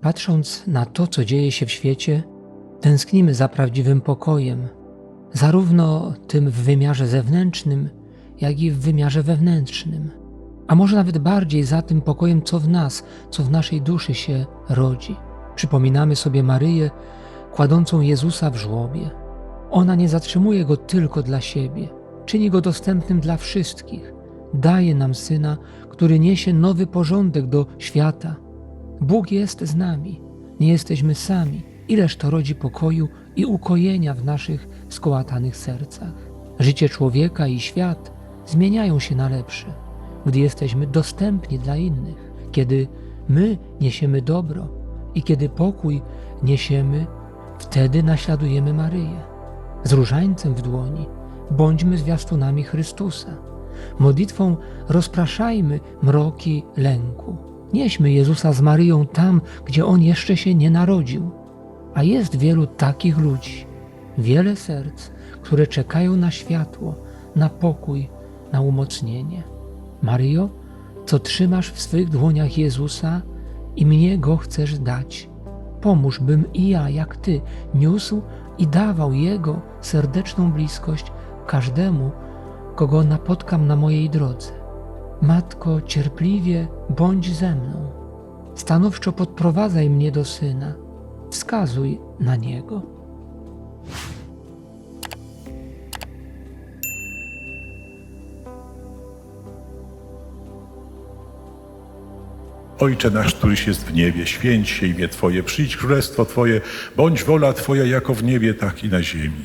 Patrząc na to, co dzieje się w świecie, tęsknimy za prawdziwym pokojem, zarówno tym w wymiarze zewnętrznym, jak i w wymiarze wewnętrznym, a może nawet bardziej za tym pokojem, co w nas, co w naszej duszy się rodzi. Przypominamy sobie Maryję, kładącą Jezusa w żłobie. Ona nie zatrzymuje go tylko dla siebie, czyni go dostępnym dla wszystkich. Daje nam syna, który niesie nowy porządek do świata. Bóg jest z nami, nie jesteśmy sami. Ileż to rodzi pokoju i ukojenia w naszych skołatanych sercach. Życie człowieka i świat zmieniają się na lepsze, gdy jesteśmy dostępni dla innych, kiedy my niesiemy dobro i kiedy pokój niesiemy, wtedy naśladujemy Maryję. Z różańcem w dłoni bądźmy zwiastunami Chrystusa. Modlitwą rozpraszajmy mroki lęku. Nieśmy Jezusa z Maryją tam, gdzie On jeszcze się nie narodził. A jest wielu takich ludzi, wiele serc, które czekają na światło, na pokój, na umocnienie. Maryjo, co trzymasz w swych dłoniach Jezusa i mnie go chcesz dać. Pomóż, bym i ja, jak Ty, niósł i dawał Jego serdeczną bliskość każdemu, kogo napotkam na mojej drodze. Matko, cierpliwie bądź ze mną. Stanowczo podprowadzaj mnie do Syna. Wskazuj na Niego. Ojcze nasz, któryś jest w niebie, święć się imię Twoje, przyjdź królestwo Twoje, bądź wola Twoja jako w niebie, tak i na ziemi.